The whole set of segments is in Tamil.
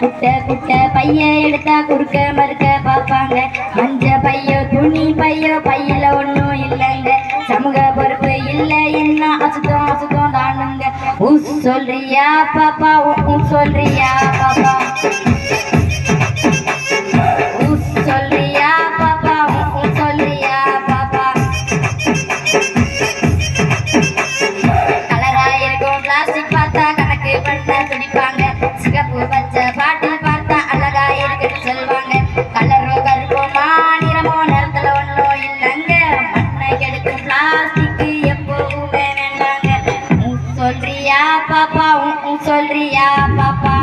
குட்ட குட்ட பைய எடுத்தா குறுக்க மறுக்க பார்ப்பாங்க மஞ்ச பையோ துணி பையோ பையில ஒன்றும் இல்லைங்க சமூக பொறுப்பு இல்லை என்ன அசுத்தம் அசுத்தம் தானுங்க உஸ் சொல்றியா பாப்பா உ- உ சொல்றியா பாப்பா. ராசி பார்த்தா கணக்கு பண்ண துடிப்பாங்க. சிகப்பு பச்சை பாட்டில் பார்த்தா அழகா இருக்குன்னு சொல்லுவாங்க. கலரோ கருப்போமா நிறமோ நிறத்துல ஒன்றும் இல்லைங்க. மண்ணை கெடுக்கும் பிளாஸ்டிக் எப்போவுமே வேண்டாங்க. உம் சொல்றியா பாப்பா? உன் சொல்றியா பாப்பா?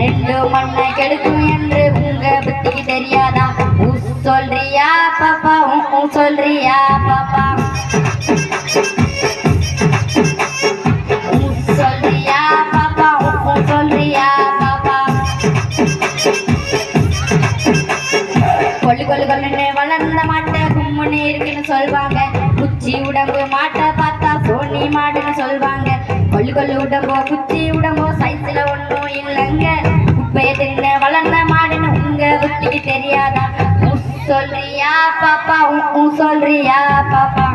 ரெண்டு மண்ணை கெடுக்கும் என்று உங்க புத்திக்கு தெரியாதா? உஸ் சொல்றியா பாப்பா? உம் உம் சொல்றியா பாப்பா? உஸ் சொல்றியா பாப்பா? உம் சொல்றியா பாப்பா? கொள்ளு கொள்ளு கொள்ளுன்னு வளர்ந்த மாட்டை கும்முன்னு இருக்குன்னு சொல்வாங்க. குச்சி உடம்பு மாட்டை பார்த்தா சோனி மாடுன்னு சொல்வாங்க. கொள்ளு விடமோ குச்சி விடமோ சைஸ்ல ஒன்றும் இல்லைங்க. குப்பையை தின்னு வளர்ந்த மாடுன்னு உங்க புத்திக்கு தெரியாதா? உம் சொல்றியா பாப்பா? உம் சொல்றியா பாப்பா?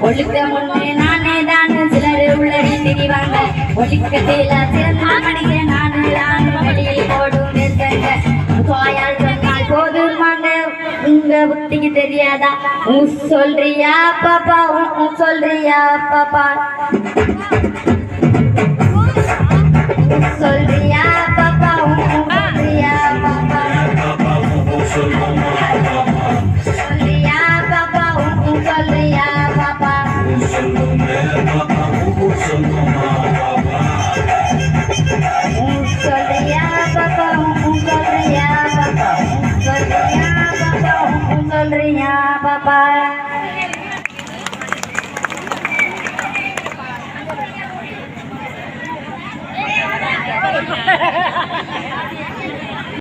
ஒழுக்க முன்னே நானே தான் சிலர் உள்ளடி திரிவாங்க ஒழுக்கத்தில சிறந்த மனிதன் நானு தான். வெளியில் போடும் நிற்கங்க வாயால் சொன்னால் போதுமாங்க உங்க புத்திக்கு தெரியாதா? உ சொல்றியா பாப்பா? உன் உ சொல்றியா பாப்பா? பாப்பா